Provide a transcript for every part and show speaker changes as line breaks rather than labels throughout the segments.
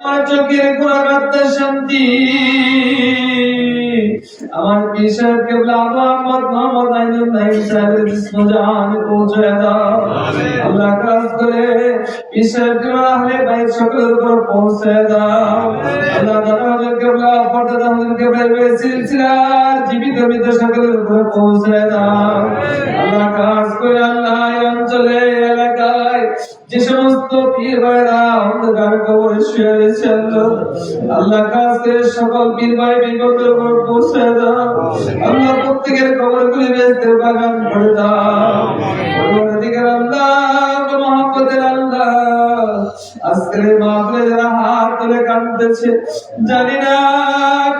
আমার চোখের গোড়াঘাতে শান্তি। আমার পিসার কেবল আবামত মোহাম্মদ আইনুল নাইম সাহেবের জাহান পৌঁছে দাও। আল্লাহ কাজ করে কেবল আহলে সকলের উপর পৌঁছে দাও। আল্লাহ কেবল পর্দা কেবল সিলসিলার জীবিত মৃত সকলের উপর পৌঁছে দাও। আল্লাহ কাজ করে আল্লাহ অঞ্চলে যে সমস্ত আল্লাহ করে সকল পীর ভাই বিপদের উপর পৌঁছে দাও। আল্লাহ প্রত্যেকের কবর গুলি বেঁচতে বাগান করে দাও। পরবর্তীকার আল্লাহ মহাপতের আল্লাহ, আজকের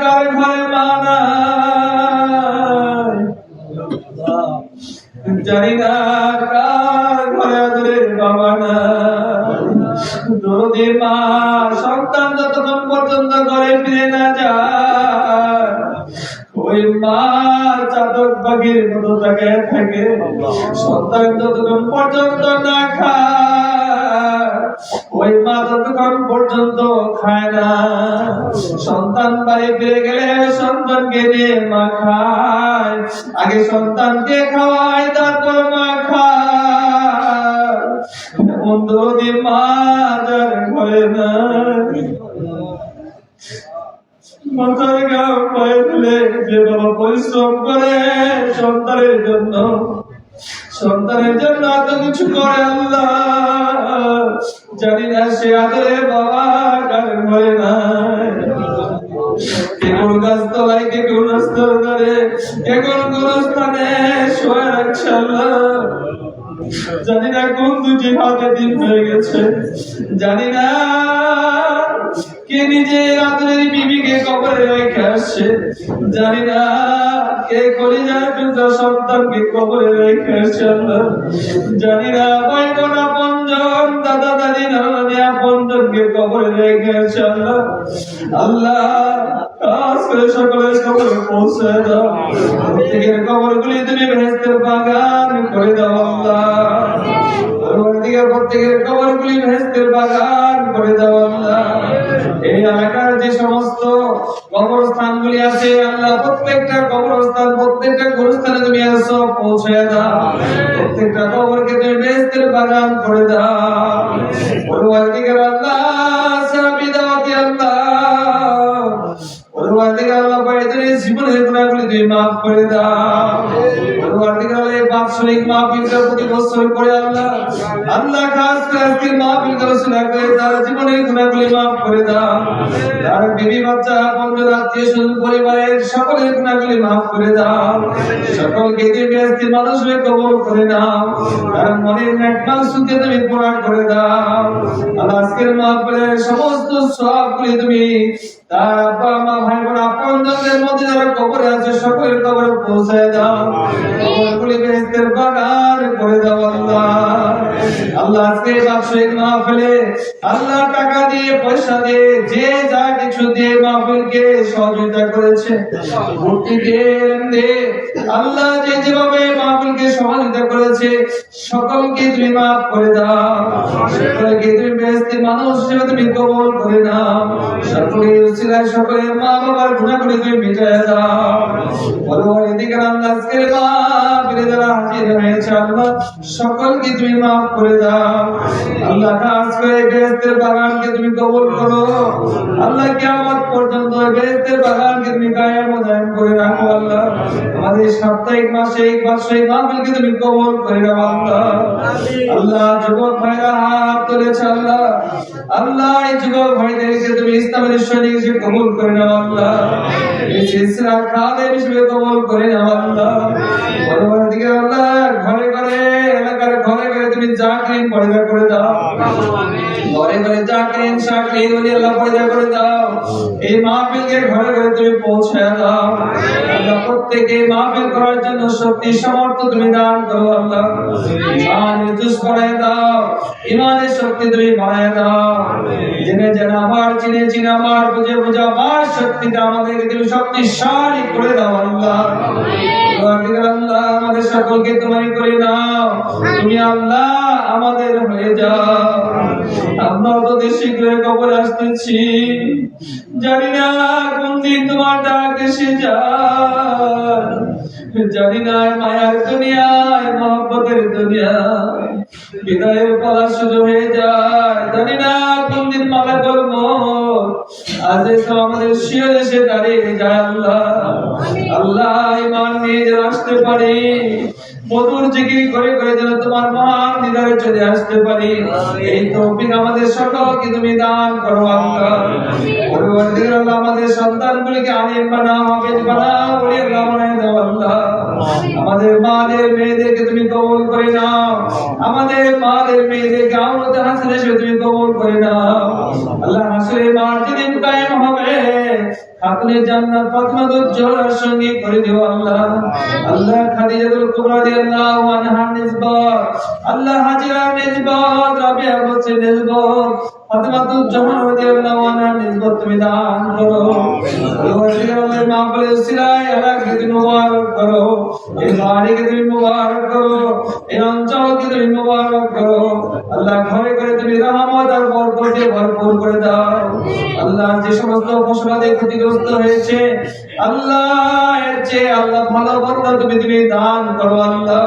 কার ঘরে মা নাই। জানি মা সন্তান যতক্ষণ পর্যন্ত ঘরে ফিরে না যায় মা পাখির মতো তাকে থাকে। সন্তান যতক্ষণ পর্যন্ত না ওই মা ততক্ষণ পর্যন্ত খায় না। সন্তান বাড়ি ফিরে গেলে সন্তানকে নিয়ে মা খায়। আগে সন্তানকে খাওয়ায়, তারপর মা খায়। বন্ধু দি মা যার ঘরে না। মাথার গাও পায়ে ফেলে যে বাবা পরিশ্রম করে সন্তানের জন্য সন্তানের জন্য এত কিছু করে আল্লাহ। জানি না সে আদরে বাবা কার ঘরে নাই কেবল গাছ তলায় কে কোন স্তর ধরে কে কোন স্থানে শোয়া রাখছে আল্লাহ। জানি না কোন হাতে দিন হয়ে গেছে। জানি না কে নিজে রাতের বিবিকে কবরে রেখে আসছে। জানি না কে কলিজার পিতা সন্তানকে কবরে রেখে আসছে জানি না বোন আপনজন দাদা দাদি নানা আপনজনকে কবরে রেখে আসছে আল্লাহ। করে সকলের কবরে পৌঁছে দাও। প্রত্যেকের কবরগুলি তুমি ভেস্তের বাগান করে দাও আল্লাহ। পরবর্তীকার প্রত্যেকের কবরগুলি ভেস্তের বাগান করে দাও আল্লাহ। এই এলাকার যে সমস্ত কবরস্থানগুলি আছে, আল্লাহ প্রত্যেকটা কবরস্থান, প্রত্যেকটা গুরুস্থানে তুমি আসো পৌঁছে দাও। প্রত্যেকটা কবরকে তুমি ভেস্তের বাগান করে দাও। পরবর্তীকার আল্লাহ সারাবি দাওয়াতি আল্লাহ। পরবর্তীকার আল্লাহ বাইরে জীবনের গুণাগুলি তুমি মাফ করে দাও। পরবর্তীকার বাৎসরিক মাহফিলটা প্রতি বছর করে আল্লাহ। আল্লাহ খাস করে আজকের মাহফিলটা রচনা করে তার জীবনের গুণাগুলি মাফ করে দাও। তার বিবি বাচ্চা বন্ধু আত্মীয় স্বজন, পরিবারের সকলের গুণাগুলি মাফ করে দাও। সকলকে তুমি আজকে মানুষ হয়ে কবল করে নাও তার মনের নেকবাল সুখে তুমি পূরণ করে দাও। আল্লাহ আজকের মাহফিলের সমস্ত সবগুলি তুমি তার আব্বা, মা ভাই বোন আপনজনদের মধ্যে যারা কবরে আছে, সকলের কবরে পৌঁছে দাও। কবরগুলি বেহেস্তের বাগান করে দাও আল্লাহ। আল্লাহ আজকে ব্যবসায়িক মাহফিলে আল্লাহ টাকা দিয়ে, পয়সা দিয়ে, যে যা কিছু দিয়ে মাহফিলকে সহযোগিতা করেছে ভর্তি দিয়ে আল্লাহ যে যেভাবে মাহফিলকে সহযোগিতা করেছে, সকলকে তুমি মাফ করে দাও। সকলকে তুমি বেহেস্তি মানুষ হিসেবে তুমি কবল করে নাও। সকলের উচিলায় সকলের মা বাবার গুণাগুলি তুমি মিটায় দাও। পরবর্তী আজকের মা ফিরে যারা হাজির হয়েছে আল্লাহ। সকলকে তুমি মাফ করে দাও। আল্লাহ কাজ করে বেহেস্তের বাগানকে তুমি কবল করো। আল্লাহ কিয়ামত পর্যন্ত বেহেস্তের বাগানকে তুমি কায়েম ও করে রাখো আল্লাহ। আমাদের সাপ্তাহিক মাসিক বার্ষিক মাহফিলকে তুমি কবল করে নাও আল্লাহ। আল্লাহ, যুবক ভাইরা হাত তুলেছে আল্লাহ। আল্লাহ, এই যুবক ভাইদেরকে তুমি ইসলামের সৈনিক হিসেবে কবুল করে নাও আল্লাহ। এই সিলসিলা খাদের হিসেবে কবুল করে নাও আল্লাহ। পরবর্তীকে আল্লাহ ঘরে ঘরে, এলাকার ঘরে ঘরে তুমি চাকরি পয়দা করে দাও। ঘরে ঘরে চাকরি চাকরি বলি আল্লাহ পয়দা করে দাও। এই মাহফিলকে ঘরে ঘরে তুমি পৌঁছে দাও। আল্লাহ প্রত্যেকে মাহফিল করার জন্য শক্তি, সামর্থ্য তুমি দান করো আল্লাহ। ইমানের জুস বাড়ায় দাও। ইমানের শক্তি তুমি বাড়ায় দাও। জেনে জেনে আমার চিনে চিনে আমার বুঝে বুঝে আমার শক্তিটা আমাদেরকে তুমি শক্তিশালী করে দাও আল্লাহ। আল্লাহ আমাদের সকলকে তোমারই করে নাও তুমি আল্লাহ আমাদের হয়ে যাও। আমরা শীঘ্রই কবর আসতেছি। জানি না কোন দিন তোমার ডাক এসে যায়। জানি না মায়ার দুনিয়ায় মহব্বতের দুনিয়া। বিদায়ের পালা শুরু হয়ে যায়। জানি না কোন দিন মালা করব আজ তো আমাদের শিওর এসে দাঁড়িয়ে যায় আল্লাহ। আল্লাহ ইমান নিয়ে যেন আসতে পারি মধুর জিকির করে করে যেন তোমার মহান দিদারে চলে আসতে পারি। এই তৌফিক আমাদের সকলকে তুমি দান করো আল্লাহ। আমাদের সন্তানগুলিকে আলিম বানাও হাফেজ বানাও ওলি আল্লাহ বানাই দাও আল্লাহ। আমাদের মাদের মেয়েদেরকে তুমি কবুল করে নাও। আমাদের মাদের মেয়েদেরকে হাসিনে হিসেবে তুমি কবুল করে নাও। আল্লাহ হাসরে মার যেদিন কায়েম হবে আপনি জান্নাত ফাতিমা জোহরার সঙ্গে করে দিও আল্লাহ। আল্লাহ খাদিজাতুল কুবরা রাদিয়াল্লাহু আনহা নিসবত আল্লাহ হাজিরা নিসবত রাবিয়া বলছে নিসবত ফাতিমাতুল বরকত ভরপুর করে দাও। আল্লাহ যে সমস্ত ফসলাদি ক্ষতিগ্রস্ত হয়েছে, আল্লাহ আল্লাহ ভালো বন্ধা তুমি তুমি দান করো, আল্লাহ।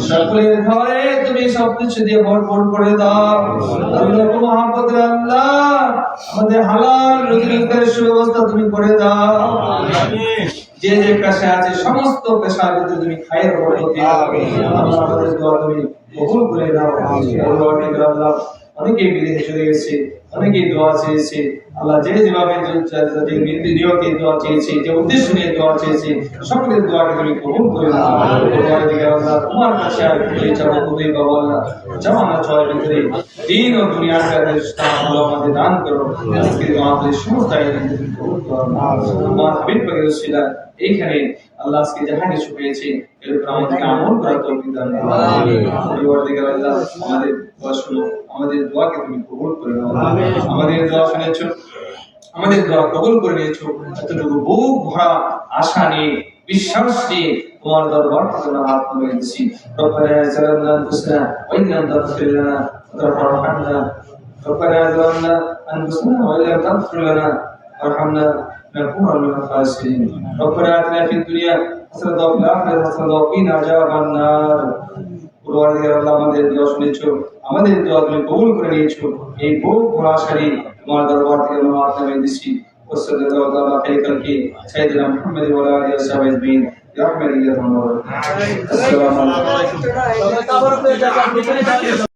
সকলের ঘরে তুমি সবকিছু দিয়ে ভরপুর করে দাও। আল্লাহ মহাপতের আল্লাহ আমাদের হালাল রুজি সুব্যবস্থা তুমি করে দাও। যে যে পেশা আছে সমস্ত পেশার ভিতরে তুমি খায়ের বরকত দিও। আমাদের দোয়া তুমি কবুল করে দাও। আল্লাহ। অনেকেই বিদেশে চলে গেছে দোয়া চেয়েছে। আল্লাহ যে যেভাবে নিয়তে দোয়া চেয়েছে যে উদ্দেশ্য নিয়ে দোয়া চেয়েছে সকলের দোয়াকে তুমি কবুল করে আল্লাহ তোমার কাছে আর চাবো তুমি বাবা আল্লাহ জামানা ভিতরে দিন ও দুনিয়ার কাছে আল্লাহ আমাদের দান করো। আজকে আমাদের সমস্ত আমার হাবিব এইখানে আল্লাহ আজকে যাহা কিছু পেয়েছে এর উপর আমাদেরকে আমল আমাদের শুনো। আমাদের দোয়াকে তুমি কবুল করে নাও আমাদের দোয়া শুনেছো আমাদের দোয়া কবুল করে নিয়েছো এতটুকু বুক ভরা আশা নিয়ে বিশ্বাস নিয়ে তোমার দরবার থেকে আমরা হাত তুলে দিচ্ছি রব্বানা জালামনা আনফুসানা ওয়া ইন লাম তাগফির লানা ওয়া তারহামনা ربنا ظلمنا انفسنا وان لم تغفر لنا وارحمنا لنكون من الخاسرين ربنا اتنا في الدنيا حسنه وفي الاخره حسنه وقنا عذاب النار পরবর্তীকালে আল্লাহ আমাদের দোয়া শুনেছো আমাদের দোয়া তুমি কবুল করে নিয়েছো এই বহু ঘোরাশারি তোমার দরবার থেকে আমরা হাত নামিয়ে দিচ্ছি وصلى الله على خير خلقه سيدنا محمد وعلى اله وصحبه اجمعين برحمتك يا ارحم الراحمين السلام عليكم